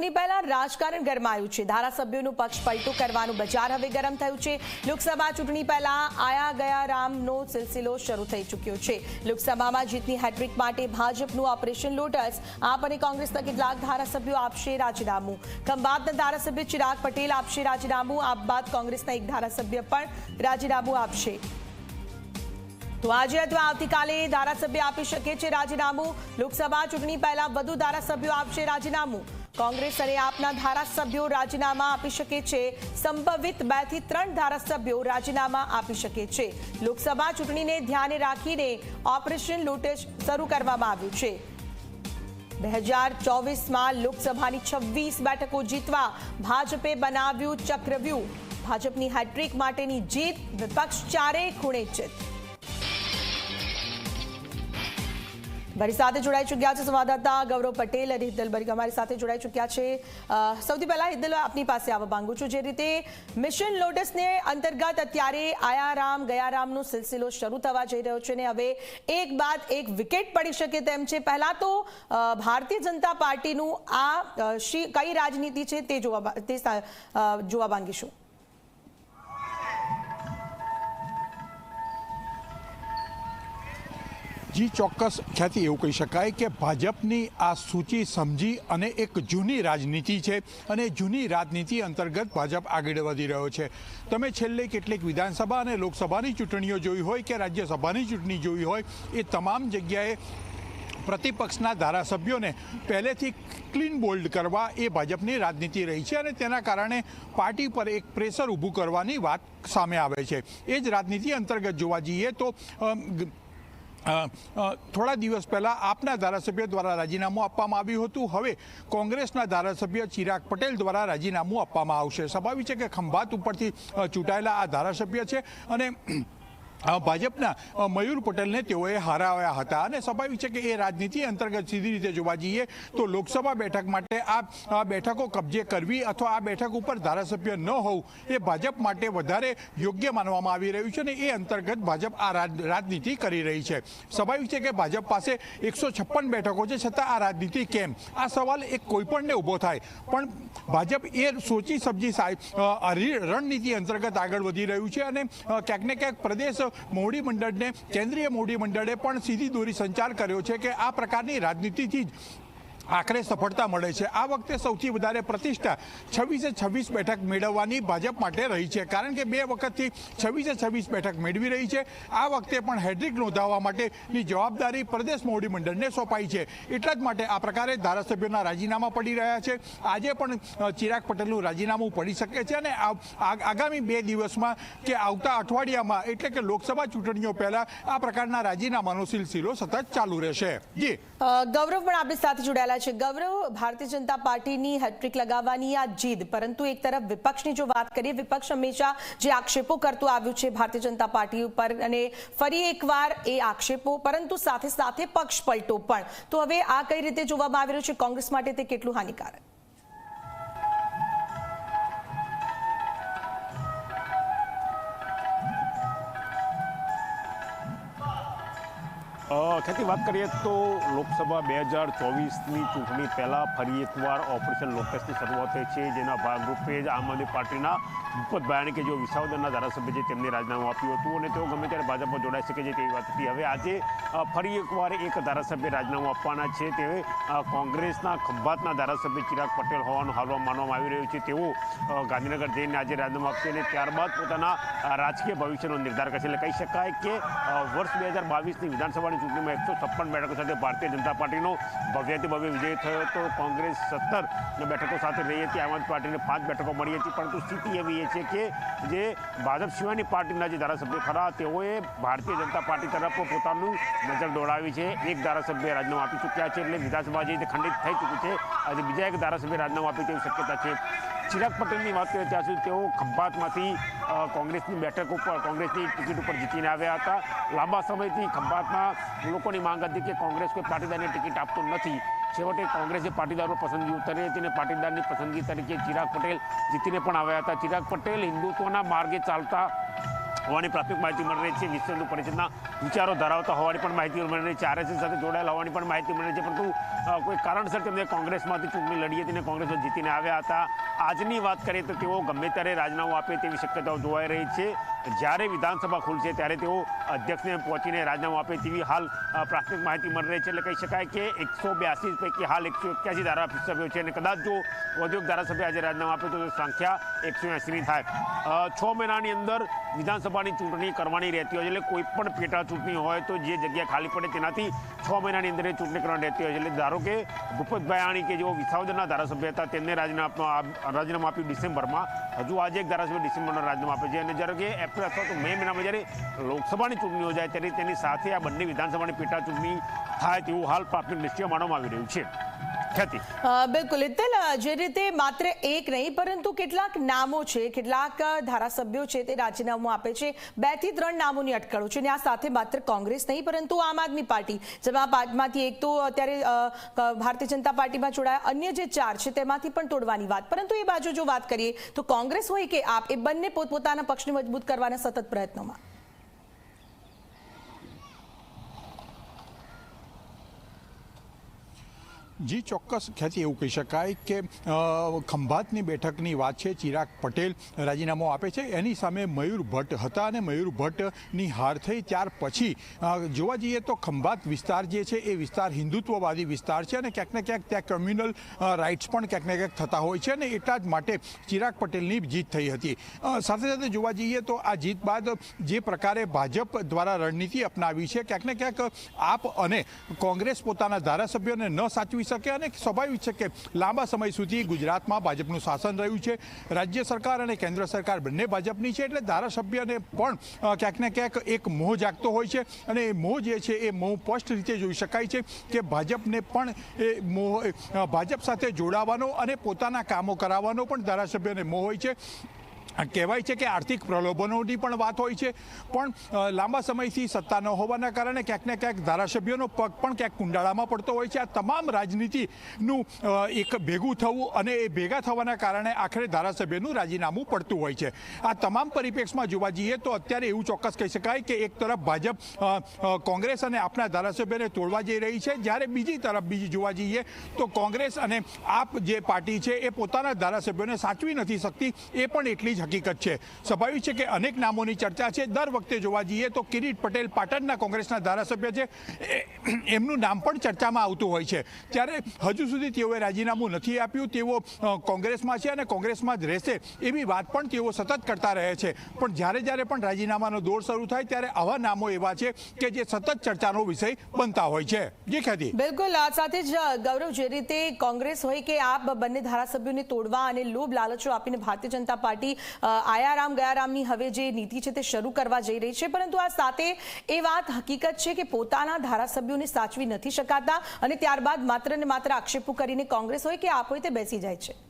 ચૂંટણી પહેલા રાજકારણ ગરમાયું છે. ધારાસભ્યોનું પક્ષ પલટું કરવાનું બજાર હવે ગરમ થયું છે. લોકસભા ચૂંટણી પહેલા આયા ગયા રામનો સિલસિલો શરૂ થઈ ચૂક્યો છે. લોકસભામાં જીતની હેટ્રિક માટે ભાજપનું ઓપરેશન લોટસ. આપ અને કોંગ્રેસના કેટલાક ધારાસભ્યો આપશે રાજીનામું. ખંભાતના ધારાસભ્ય ચિરાગ પટેલ આપશે રાજીનામું. આપ બાદ કોંગ્રેસના એક ધારાસભ્ય પણ રાજીનામું આપશે. તો આજે અથવા આવતીકાલે ધારાસભ્ય આપી શકે છે રાજીનામું. લોકસભા ચૂંટણી પહેલા વધુ ધારાસભ્યો આપશે રાજીનામું. કોંગ્રેસ અને આપના ધારાસભ્યો રાજીનામા આપી શકે છે. સંભવિત બેથી ત્રણ ધારાસભ્યો રાજીનામા આપી શકે છે. લોકસભા ચૂંટણીને ધ્યાને રાખીને ઓપરેશન લોટસ શરૂ કરવામાં આવ્યું છે. બે હજાર ચોવીસમાં લોકસભાની છવ્વીસ બેઠકો જીતવા ભાજપે બનાવ્યું ચક્રવ્યૂહ. ભાજપની હેટ્રિક માટેની જીત વિપક્ષ ચારેય ખૂણે જીત મારી સાથે જોડાઈ ચૂક્યા છે સંવાદદાતા ગૌરવ પટેલ અને બરિક અમારી સાથે જોડાઈ ચૂક્યા છે. સૌથી પહેલા હિદ્દલ આપની પાસે આવવા માંગુ છું. જે રીતે મિશન લોટસને અંતર્ગત અત્યારે આયારામ, ગયારામનો સિલસિલો શરૂ થવા જઈ રહ્યો છે ને હવે એક બાદ એક વિકેટ પડી શકે તેમ છે. પહેલાં તો ભારતીય જનતા પાર્ટીનું આ કઈ રાજનીતિ છે તે જોવા તે જોવા માંગીશું. જી, ચોક્કસ. ખ્યાતિ એવું કહી શકાય કે ભાજપની આ સૂચિ સમજી અને એક જૂની રાજનીતિ છે અને જૂની રાજનીતિ અંતર્ગત ભાજપ આગળ વધી રહ્યો છે. તમે છેલ્લે કેટલીક વિધાનસભા અને લોકસભાની ચૂંટણીઓ જોઈ હોય કે રાજ્યસભાની ચૂંટણી જોઈ હોય, એ તમામ જગ્યાએ પ્રતિપક્ષના ધારાસભ્યોને પહેલેથી ક્લીન બોલ્ડ કરવા એ ભાજપની રાજનીતિ રહી છે અને તેના કારણે પાર્ટી પર એક પ્રેશર ઊભું કરવાની વાત સામે આવે છે. એ જ રાજનીતિ અંતર્ગત જોવા જઈએ તો થોડા દિવસ પહેલાં આપના ધારાસભ્ય દ્વારા રાજીનામું આપવામાં આવ્યું હતું. હવે કોંગ્રેસના ધારાસભ્ય ચિરાગ પટેલ દ્વારા રાજીનામું આપવામાં આવશે. સ્વાભાવિક છે કે ખંભાત ઉપરથી ચૂંટાયેલા આ ધારાસભ્ય છે અને ભાજપના મયુર પટેલને તેઓએ હરાવ્યા હતા. અને સ્વાભાવિક છે કે એ રાજનીતિ અંતર્ગત સીધી રીતે જોવા જઈએ તો લોકસભા બેઠક માટે આ બેઠકો કબજે કરવી અથવા આ બેઠક ઉપર ધારાસભ્ય ન હોવું એ ભાજપ માટે વધારે યોગ્ય માનવામાં આવી રહ્યું છે અને એ અંતર્ગત ભાજપ આ રાજ- રાજનીતિ કરી રહી છે. સ્વાભાવિક છે કે ભાજપ પાસે એકસો બેઠકો છે, છતાં આ રાજનીતિ કેમ? આ સવાલ એક કોઈપણને ઊભો થાય. પણ ભાજપ એ સોચી સમજી સાહેબ રણનીતિ અંતર્ગત આગળ વધી રહ્યું છે અને ક્યાંક ને ક્યાંક પ્રદેશ મોવડી મંડળને, કેન્દ્રીય મોવડી મંડળે પણ સીધી દોરી સંચાર કર્યો છે કે આ પ્રકારની રાજનીતિથી જ આખરે સફળતા મળે છે. આ વખતે સૌથી વધારે પ્રતિષ્ઠા છવ્વીસે છવ્વીસ બેઠક મેળવવાની ભાજપ માટે રહી છે. કારણ કે બે વખતથી છવ્વીસે છવ્વીસ બેઠક મેળવી રહી છે. આ વખતે પણ હેડ્રિક નોંધાવવા માટેની જવાબદારી પ્રદેશ મોવડી મંડળને સોંપાઈ છે. એટલા જ માટે આ પ્રકારે ધારાસભ્યોના રાજીનામા પડી રહ્યા છે. આજે પણ ચિરાગ પટેલનું રાજીનામું પડી શકે છે અને આગામી બે દિવસમાં કે આવતા અઠવાડિયામાં એટલે કે લોકસભા ચૂંટણીઓ પહેલા આ પ્રકારના રાજીનામાનો સિલસિલો સતત ચાલુ રહેશે. જી. ગૌરવ પણ આપણી સાથે જોડાયેલા છે. ગૌરવ, ભારતીય જનતા પાર્ટીની હેટ્રિક લગાવવાની આ જીદ. પરંતુ એક તરફ વિપક્ષની જો વાત કરીએ, વિપક્ષ હંમેશા જે આક્ષેપો કરતું આવ્યું છે ભારતીય જનતા પાર્ટી ઉપર અને ફરી એકવાર એ આક્ષેપો, પરંતુ સાથે સાથે પક્ષ પલટો પણ. તો હવે આ કઈ રીતે જોવામાં આવી રહ્યું છે? કોંગ્રેસ માટે તે કેટલું હાનિકારક? ખેતી વાત કરીએ તો લોકસભા બે હજાર ચોવીસની ચૂંટણી પહેલાં ફરી એકવાર ઓપરેશન લોટસની શરૂઆત થઈ છે, જેના ભાગરૂપે જ આમ આદમી પાર્ટીના ભૂપતભાઈ કે જેઓ વિસાવદરના ધારાસભ્ય છે તેમને રાજીનામું આપ્યું હતું અને તેઓ ગમે ત્યારે ભાજપમાં જોડાઈ શકે છે તેવી વાત હતી. હવે આજે ફરી એકવાર એક ધારાસભ્ય રાજીનામું આપવાના છે. તે કોંગ્રેસના ખંભાતના ધારાસભ્ય ચિરાગ પટેલ હોવાનું હાલમાં માનવામાં આવી રહ્યું છે. તેઓ ગાંધીનગર જઈને આજે રાજીનામું આપશે અને ત્યારબાદ પોતાના રાજકીય ભવિષ્યનો નિર્ધાર કરશે. એટલે કહી શકાય કે વર્ષ બે હજાર બાવીસની વિધાનસભાની ચૂંટણીમાં એકસો છપ્પન બેઠકો સાથે ભારતીય જનતા પાર્ટીનો ભવ્યથી ભવ્ય વિજય થયો હતો. કોંગ્રેસ સત્તર બેઠકો સાથે રહી હતી. આમ આદમી પાર્ટીને પાંચ બેઠકો મળી હતી. પરંતુ સ્થિતિ એવી એ છે કે જે ભાજપ સિવાયની પાર્ટીના જે ધારાસભ્યો ખરા, તેઓએ ભારતીય જનતા પાર્ટી તરફ પોતાનું નજર દોડાવી છે. એક ધારાસભ્ય રાજીનામું આપી ચૂક્યા છે એટલે વિધાનસભા જે ખંડિત થઈ ચૂકી છે, આજે બીજા એક ધારાસભ્ય રાજીનામું આપે તેવી શક્યતા છે. ચિરાગ પટેલની વાત કરીએ ત્યાં સુધી તેઓ ખંભાતમાંથી કોંગ્રેસની બેઠક ઉપર, કોંગ્રેસની ટિકિટ ઉપર જીતીને આવ્યા હતા. લાંબા સમયથી ખંભાતમાં લોકોની માંગ હતી કે કોંગ્રેસ કોઈ પાટીદારને ટિકિટ આપતો નથી. છેવટે કોંગ્રેસે પાટીદારો પસંદગી ઉતરી અને પાટીદારની પસંદગી તરીકે ચિરાગ પટેલ જીતીને પણ આવ્યા હતા. ચિરાગ પટેલ હિન્દુત્વના માર્ગે ચાલતા હોવાની પ્રાથમિક માહિતી મળી રહી છે. વિશ્વ હિન્દુ પરિષદના વિચારો ધરાવતા હોવાની પણ માહિતી મળી રહી છે. આરએસએસ સાથે જોડાયેલા હોવાની પણ માહિતી મળી રહી છે. પરંતુ કોઈ કારણસર તેમને કોંગ્રેસમાંથી ચૂંટણી લડી હતી અને કોંગ્રેસમાં જીતીને આવ્યા હતા. આજની વાત કરીએ તો તેઓ ગમે ત્યારે રાજીનામું આપે તેવી શક્યતાઓ જોવાઈ રહી છે. જ્યારે વિધાનસભા ખુલશે ત્યારે તેઓ અધ્યક્ષને પહોંચીને રાજીનામું આપે તેવી હાલ પ્રાથમિક માહિતી મળી રહી છે. એટલે કહી શકાય કે એકસો બ્યાસી પૈકી હાલ એકસો એક્યાસી ધારાસભ્યો છે અને કદાચ જો ઔદ્યોગિક ધારાસભ્ય આજે રાજીનામું આપે તો સંખ્યા એકસો એંસીની થાય. છ મહિનાની અંદર વિધાનસભાની ચૂંટણી કરવાની રહેતી હોય છે. એટલે કોઈ પણ પેટા ચૂંટણી હોય તો જે જગ્યા ખાલી પડે તેનાથી છ મહિનાની અંદર એ ચૂંટણી કરવાની રહેતી હોય છે. એટલે ધારો કે ભૂપતભાઈ આણી કે જેઓ વિસાવદરના ધારાસભ્ય હતા, તેમને રાજીનામું રાજીનામું આપ્યું ડિસેમ્બરમાં. હજુ આજે એક ધારાસભ્ય ડિસેમ્બરના રાજીનામું આપે છે. અને જ્યારે કે એપ્રિલ અથવા તો મે મહિનામાં જ્યારે લોકસભાની ચૂંટણી યોજાય ત્યારે તેની સાથે આ બંને વિધાનસભાની પેટા ચૂંટણી થાય તેવું હાલ પ્રાથમિક દ્રષ્ટિએ માનવામાં આવી રહ્યું છે. બિલકુલ. ઇત્તલ જે રીતે માત્ર એક નહીં, પરંતુ કેટલાક નામો છે, કેટલાક ધારાસભ્યો છે તે રાજીનામું આપે છે. બેથી ત્રણ નામોની અટકળો છે અને આ સાથે માત્ર કોંગ્રેસ નહીં, પરંતુ આમ આદમી પાર્ટી. જેમાં પાંચમાંથી એક તો અત્યારે ભારતીય જનતા પાર્ટીમાં જોડાયા અન્ય જે ચાર છે તેમાંથી પણ તોડવાની વાત. પરંતુ એ બાજુ જો વાત કરીએ તો કોંગ્રેસ હોય કે આપ, એ બંને પોતપોતાના પક્ષને મજબૂત કરવાના સતત પ્રયત્નોમાં. જી, ચોક્કસ. ખ્યાતિ એવું કહી શકાય કે ખંભાતની બેઠકની વાત છે, ચિરાગ પટેલ રાજીનામું આપે છે. એની સામે મયુર ભટ્ટ હતા અને મયુર ભટ્ટની હાર થઈ ત્યાર પછી જોવા જઈએ તો ખંભાત વિસ્તાર જે છે એ વિસ્તાર હિન્દુત્વવાદી વિસ્તાર છે અને ક્યાંક ને ક્યાંક ત્યાં કમ્યુનલ રાઇટ્સ પણ ક્યાંક ને ક્યાંક થતા હોય છે અને એટલા જ માટે ચિરાગ પટેલની જીત થઈ હતી. સાથે સાથે જોવા જઈએ તો આ જીત બાદ જે પ્રકારે ભાજપ દ્વારા રણનીતિ અપનાવી છે, ક્યાંક ને ક્યાંક આપ અને કોંગ્રેસ પોતાના ધારાસભ્યોને ન સાચવી શકે અને સ્વાભાવિક છે કે લાંબા સમય સુધી ગુજરાતમાં ભાજપનું શાસન રહ્યું છે. રાજ્ય સરકાર અને કેન્દ્ર સરકાર બંને ભાજપની છે એટલે ધારાસભ્યને પણ ક્યાંક ને ક્યાંક એક મોહ જાગતો હોય છે અને એ મોહ જે છે એ મોહ સ્પષ્ટ રીતે જોઈ શકાય છે કે ભાજપને પણ એ મોહ ભાજપ સાથે જોડાવાનો અને પોતાના કામો કરાવવાનો પણ ધારાસભ્યને મોહ હોય છે. કહેવાય છે કે આર્થિક પ્રલોભનોની પણ વાત હોય છે. પણ લાંબા સમયથી સત્તા ન હોવાના કારણે ક્યાંક ને ક્યાંક ધારાસભ્યોનો પગ પણ ક્યાંક કુંડાળામાં પડતો હોય છે. આ તમામ રાજનીતિનું એક ભેગું થવું અને એ ભેગા થવાના કારણે આખરે ધારાસભ્યનું રાજીનામું પડતું હોય છે. આ તમામ પરિપ્રેક્ષમાં જોવા જઈએ તો અત્યારે એવું ચોક્કસ કહી શકાય કે એક તરફ ભાજપ કોંગ્રેસ અને આપના ધારાસભ્યને તોડવા જઈ રહી છે. જ્યારે બીજી તરફ બીજી જોવા જઈએ તો કોંગ્રેસ અને આપ જે પાર્ટી છે એ પોતાના ધારાસભ્યોને સાચવી નથી શકતી, એ પણ એટલી જ હકીકત છે. સ્વાભાવિક છે કે અનેક નામોની ચર્ચા છે. દર વખતે જોવા જઈએ તો કિરીટ પટેલ પાટણના કોંગ્રેસના ધારાસભ્ય છે. એમનું નામ પણ ચર્ચામાં આવતું હોય છે. ત્યારે હજુ સુધી તેઓએ રાજીનામું નથી આપ્યું. તેઓ કોંગ્રેસમાં છે અને કોંગ્રેસમાં જ રહેશે એવી વાત પણ તેઓ સતત કરતા રહે છે. પણ જ્યારે જ્યારે પણ રાજીનામાનો દોર શરૂ થાય ત્યારે આવા નામો એવા છે કે જે સતત ચર્ચાનો વિષય બનતા હોય છે. જે ખ્યાતિ બિલકુલ. આ સાથે જ ગૌરવ જે રીતે કોંગ્રેસ હોય કે આ બંને ધારાસભ્યોને તોડવા અને લોભ લાલચો આપીને ભારતીય જનતા પાર્ટી આયારામ ગયારામની હવે જે નીતિ છે તે શરૂ કરવા જઈ રહી છે. પરંતુ આ સાથે એ વાત હકીકત છે કે પોતાના ધારાસભ્યોને સાચવી નથી શકાતા અને ત્યારબાદ માત્ર ને માત્ર આક્ષેપો કરીને કોંગ્રેસ હોય કે આપ તે બેસી જાય છે.